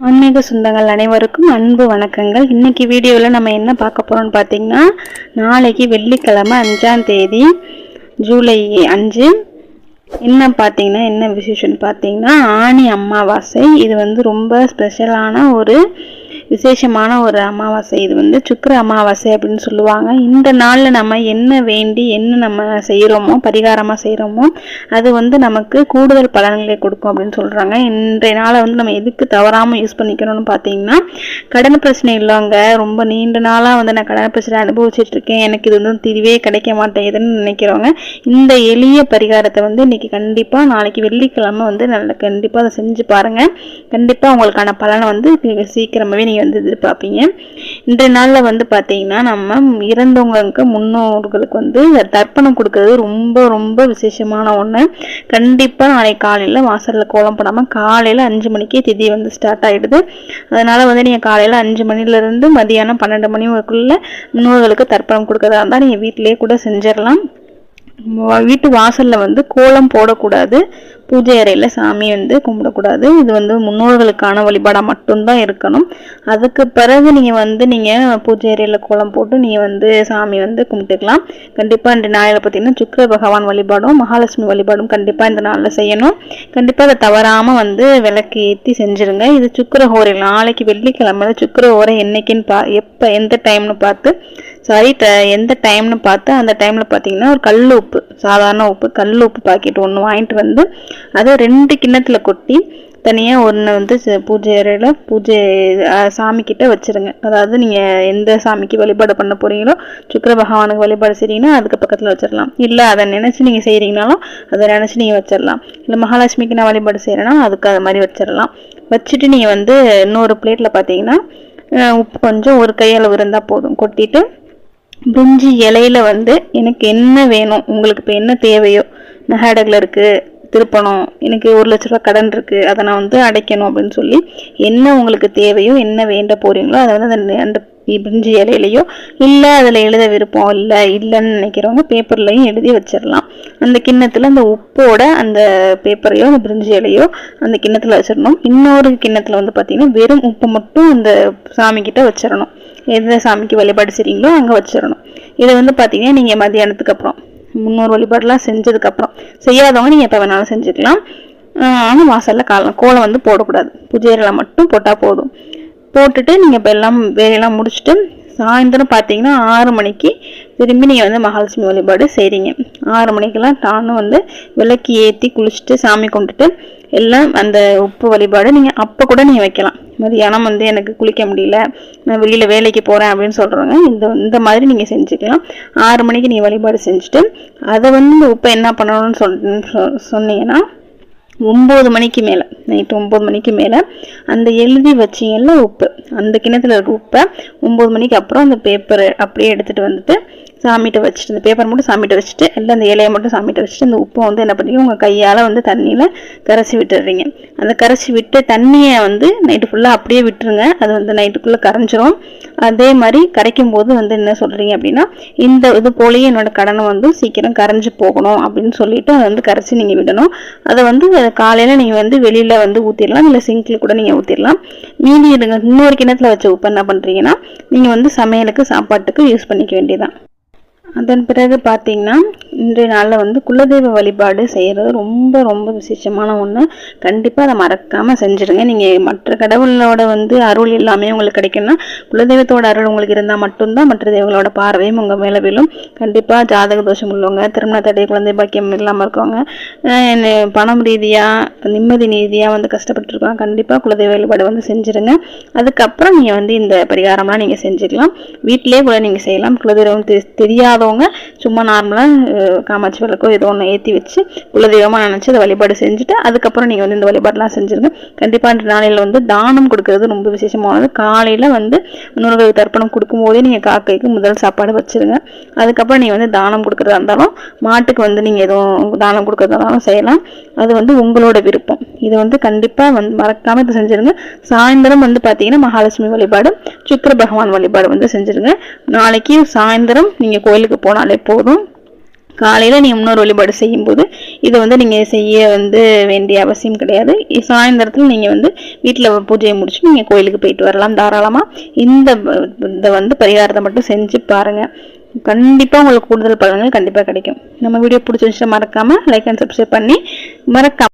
ஆன்மீக சொந்தங்கள் அனைவருக்கும் அன்பு வணக்கங்கள். இன்றைக்கி வீடியோவில் நம்ம என்ன பார்க்க போகிறோம்னு பார்த்தீங்கன்னா நாளைக்கு வெள்ளிக்கிழமை அஞ்சாம் தேதி ஜூலை அஞ்சு. என்ன பார்த்தீங்கன்னா என்ன விசேஷம்னு பார்த்தீங்கன்னா ஆணி அமாவாசை. இது வந்து ரொம்ப ஸ்பெஷலான ஒரு விசேஷமான ஒரு அமாவாசை. இது வந்து சுக்கிர அமாவாசை அப்படின்னு சொல்லுவாங்க. இந்த நாளில் நம்ம என்ன வேண்டி என்ன நம்ம செய்கிறோமோ பரிகாரமாக செய்கிறோமோ அது வந்து நமக்கு கூடுதல் பலன்களை கொடுக்கும் அப்படின்னு சொல்கிறாங்க இன்றைய நாளை வந்து நம்ம எதுக்கு தவறாமல் யூஸ் பண்ணிக்கணும்னு பார்த்தீங்கன்னா கடன் பிரச்சனை இல்லைங்க. ரொம்ப நீண்ட நாளாக வந்து நான் கடன் பிரச்சனை அனுபவிச்சுட்டு இருக்கேன். எனக்கு இது வந்து தீர்வே கிடைக்க மாட்டேங்குதுன்னு நினைக்கிறவங்க இந்த எளிய பரிகாரத்தை வந்து இன்னைக்கு கண்டிப்பாக நாளைக்கு வெள்ளிக்கிழமை வந்து நல்ல கண்டிப்பாக அதை செஞ்சு பாருங்கள் கண்டிப்பாக உங்களுக்கான பலனை வந்து சீக்கிரமாகவே நீங்கள் வந்து எதிர்பார்ப்பீங்க இன்றைய நாளில் வந்து பார்த்தீங்கன்னா நம்ம இறந்தவங்களுக்கு முன்னோர்களுக்கு வந்து தர்ப்பணம் கொடுக்கறது ரொம்ப ரொம்ப விசேஷமான ஒன்று கண்டிப்பாக நாளைக்கு காலையில் வாசலில் கோலம் போடாமல் காலையில் அஞ்சு மணிக்கே திதி வந்து ஸ்டார்ட் ஆகிடுது அதனால் வந்து நீங்கள் காலையில் அஞ்சு மணிலேருந்து மதியானம் பன்னெண்டு மணி வரைக்குள்ளே முன்னோர்களுக்கு தர்ப்பணம் கொடுக்கறதா இருந்தால் நீங்கள் வீட்டிலேயே கூட செஞ்சிடலாம் வீட்டு வாசலில் வந்து கோலம் போடக்கூடாது. பூஜை அறையில் சாமி வந்து கும்பிடக்கூடாது. இது வந்து முன்னோர்களுக்கான வழிபாடாக மட்டும்தான் இருக்கணும். அதுக்கு பிறகு நீங்கள் வந்து நீங்கள் பூஜை அறையில் கோலம் போட்டு நீங்கள் வந்து சாமி வந்து கும்பிட்டுக்கலாம். கண்டிப்பாக இந்த நாளில் பார்த்தீங்கன்னா சுக்கர பகவான் வழிபாடும் மகாலட்சுமி வழிபாடும் கண்டிப்பாக இந்த நாளில் செய்யணும். கண்டிப்பாக அதை தவறாமல் வந்து விளக்கு ஏற்றி செஞ்சுருங்க. இது சுக்கர ஹோரை நாளைக்கு வெள்ளிக்கிழமையில் சுக்கர ஹோரை என்னைக்குன்னு பா எப்போ எந்த டைம்னு பார்த்து சாரி எந்த டைம்னு பார்த்து அந்த டைமில் பார்த்தீங்கன்னா ஒரு கல் உப்பு. சாதாரண உப்பு கல் உப்பு பாக்கெட் ஒன்று வாங்கிட்டு வந்து அதை ரெண்டு கிண்ணத்தில் கொட்டி தனியாக ஒன்று வந்து பூஜை அறையில் பூஜை சாமிக்கிட்ட வச்சுருங்க. அதாவது நீங்கள் எந்த சாமிக்கு வழிபாடு பண்ண போகிறீங்களோ சுக்கர பகவானுக்கு வழிபாடு செய்கிறீங்கன்னா அதுக்கு பக்கத்தில் வச்சிடலாம் இல்லை அதை நினச்சி நீங்கள் செய்கிறீங்கனாலும் அதை நினச்சி நீங்கள் வச்சிடலாம் இல்லை மகாலட்சுமிக்கு நான் வழிபாடு செய்கிறேன்னா அதுக்கு அது மாதிரி வச்சிடலாம் வச்சுட்டு நீங்கள் வந்து இன்னொரு பிளேட்டில் பார்த்தீங்கன்னா உப்பு கொஞ்சம் ஒரு கையளவு இருந்தால் போதும். கொட்டிட்டு பிரிஞ்சி இலையில வந்து எனக்கு என்ன வேணும்? உங்களுக்கு இப்போ என்ன தேவையோ? நகைடகில் இருக்குது திருப்பணும் எனக்கு ஒரு லட்ச ரூபா கடன் இருக்குது அதை நான் வந்து அடைக்கணும் அப்படின்னு சொல்லி என்ன உங்களுக்கு தேவையோ என்ன வேண்ட போகிறீங்களோ அதை வந்து அந்த அந்த பிரிஞ்சி இலையிலையோ இல்லை அதில் எழுத விருப்பம் இல்லை இல்லைன்னு நினைக்கிறவங்க பேப்பர்லையும் எழுதி வச்சிடலாம். அந்த கிண்ணத்தில் அந்த உப்போட அந்த பேப்பரையோ அந்த பிரிஞ்சு இலையோ அந்த கிண்ணத்தில் வச்சிடணும். இன்னொரு கிண்ணத்தில் வந்து பார்த்திங்கன்னா வெறும் உப்பு மட்டும் அந்த சாமிக்கிட்ட வச்சிடணும். எந்த சாமிக்கு வழிபாடு செய்கிறீங்களோ அங்கே வச்சிடணும் இதை வந்து பார்த்தீங்கன்னா நீங்கள் மதியானத்துக்கு அப்புறம் முன்னூறு வழிபாடெலாம் செஞ்சதுக்கப்புறம் செய்யாதவங்க நீங்கள் எப்போ வேணாலும் செஞ்சுக்கலாம். ஆனால் வாசலில் காலம் கோலம் வந்து போடக்கூடாது. பூஜையில் மட்டும் போட்டால் போதும். போட்டுட்டு நீங்கள் இப்போ எல்லாம் வேலையெல்லாம் முடிச்சுட்டு சாயந்தரம் பார்த்தீங்கன்னா ஆறு மணிக்கு திரும்பி நீங்கள் வந்து மகாலட்சுமி வழிபாடு செய்கிறீங்க ஆறு மணிக்கெல்லாம் தானும் வந்து விளக்கு ஏற்றி குளிச்சுட்டு சாமி கும்பிட்டுட்டு எல்லாம் அந்த உப்பு வழிபாடு நீங்கள் அப்போ கூட நீங்கள் வைக்கலாம். மதியானம் வந்து எனக்கு குளிக்க முடியல நான் வெளியில் வேலைக்கு போகிறேன் அப்படின்னு சொல்கிறவங்க இந்த இந்த மாதிரி நீங்கள் செஞ்சுக்கலாம். ஆறு மணிக்கு நீங்கள் வழிபாடு செஞ்சுட்டு அதை வந்து உப்பை என்ன பண்ணணும்னு சொல் சொன்னீங்கன்னா ஒம்பது மணிக்கு மேலே நைட்டு ஒம்பது மணிக்கு மேலே அந்த எழுதி வச்சிங்கல்ல உப்பு அந்த கிணத்துல இருக்க உப்பை ஒம்பது மணிக்கு அப்புறம் அந்த பேப்பரை அப்படியே எடுத்துகிட்டு வந்துட்டு சாமிகிட்ட வச்சுட்டு இந்த பேப்பர் மட்டும் சாமிகிட்ட வச்சுட்டு இல்லை அந்த இலையை மட்டும் சாமிகிட்ட வச்சுட்டு அந்த உப்பை வந்து என்ன பண்ணுறீங்க உங்கள் கையால் வந்து தண்ணியில் கரைச்சி விட்டுடுறீங்க. அந்த கரைச்சி விட்டு தண்ணியை வந்து நைட்டு ஃபுல்லாக அப்படியே விட்டுருங்க. அது வந்து நைட்டுக்குள்ளே கரைஞ்சிரும். அதே மாதிரி கரைக்கும் போது வந்து என்ன சொல்கிறீங்க அப்படின்னா இந்த இது போலேயே என்னோட கடனை வந்து சீக்கிரம் கரைஞ்சி போகணும் அப்படின்னு சொல்லிட்டு அதை வந்து கரைச்சி நீங்கள் விடணும். அதை வந்து காலையில் நீங்கள் வந்து வெளியில் வந்து ஊற்றிடலாம் இல்லை சிங்கில் கூட நீங்கள் ஊற்றிடலாம் மீதி இன்னொரு கிணத்துல வச்ச உப்பு என்ன பண்ணுறீங்கன்னா நீங்கள் வந்து சமையலுக்கு சாப்பாட்டுக்கு யூஸ் பண்ணிக்க வேண்டியதான் அதன் பிறகு பார்த்திங்கன்னா இன்றைய நாளில் வந்து குலதெய்வ வழிபாடு செய்கிறது ரொம்ப ரொம்ப விசேஷமான ஒன்று கண்டிப்பாக அதை மறக்காமல் செஞ்சுருங்க நீங்கள் மற்ற கடவுளோட வந்து அருள் எல்லாமே உங்களுக்கு கிடைக்கும்னா குலதெய்வத்தோட அருள் உங்களுக்கு இருந்தால் மட்டும்தான் மற்ற தெய்வங்களோட பார்வையும் உங்கள் மேலே விழும். கண்டிப்பாக ஜாதக தோஷம் உள்ளவங்க திருமண தடை குழந்தை பாக்கியம் இல்லாமல் இருக்கவங்க பணம் ரீதியாக நிம்மதி ரீதியாக வந்து கஷ்டப்பட்டுருக்காங்க கண்டிப்பாக குலதெய்வ வழிபாடு வந்து செஞ்சுருங்க அதுக்கப்புறம் நீங்கள் வந்து இந்த பரிகாரம்லாம் நீங்கள் செஞ்சுக்கலாம். வீட்டிலே கூட நீங்கள் செய்யலாம். குலதெய்வம் தெரியாத இல்லாதவங்க சும்மா நார்மலாக காமாட்சி விளக்கோ ஏதோ ஒன்று ஏற்றி வச்சு குலதெய்வமாக நினச்சி அதை வழிபாடு செஞ்சுட்டு அதுக்கப்புறம் நீங்கள் வந்து இந்த வழிபாடெலாம் செஞ்சுருங்க. கண்டிப்பாக இந்த நாளையில் வந்து தானம் கொடுக்கறது ரொம்ப விசேஷமானது. காலையில் வந்து முன்னோர்களுக்கு தர்ப்பணம் கொடுக்கும்போதே நீங்கள் காக்கைக்கு முதல் சாப்பாடு வச்சுருங்க. அதுக்கப்புறம் நீங்கள் வந்து தானம் கொடுக்குறதா இருந்தாலும் மாட்டுக்கு வந்து நீங்கள் எதுவும் தானம் கொடுக்குறதா இருந்தாலும் செய்யலாம். அது வந்து உங்களோட விருப்பம். இதை வந்து கண்டிப்பாக வந்து மறக்காமல் இது செஞ்சுருங்க. சாயந்தரம் வந்து பார்த்தீங்கன்னா மகாலட்சுமி வழிபாடு சுக்கர பகவான் வழிபாடு வந்து செஞ்சுருங்க. நாளைக்கு சாயந்தரம் நீங்கள் கோயிலுக்கு போனாலே போதும். காலையில் நீங்கள் இன்னொரு வழிபாடு செய்யும்போது இதை வந்து நீங்கள் செய்ய வந்து வேண்டிய அவசியம் கிடையாது. சாயந்தரத்தில் நீங்கள் வந்து வீட்டில் பூஜையை முடிச்சு நீங்கள் கோயிலுக்கு போயிட்டு வரலாம் தாராளமாக இந்த இதை வந்து பரிகாரத்தை மட்டும் செஞ்சு பாருங்கள் கண்டிப்பாக உங்களுக்கு கூடுதல் பலன்கள் கண்டிப்பாக கிடைக்கும். நம்ம வீடியோ பிடிச்சிருந்துச்சுன்னா மறக்காமல் லைக் அண்ட் சப்ஸ்கிரைப் பண்ணி மறக்காம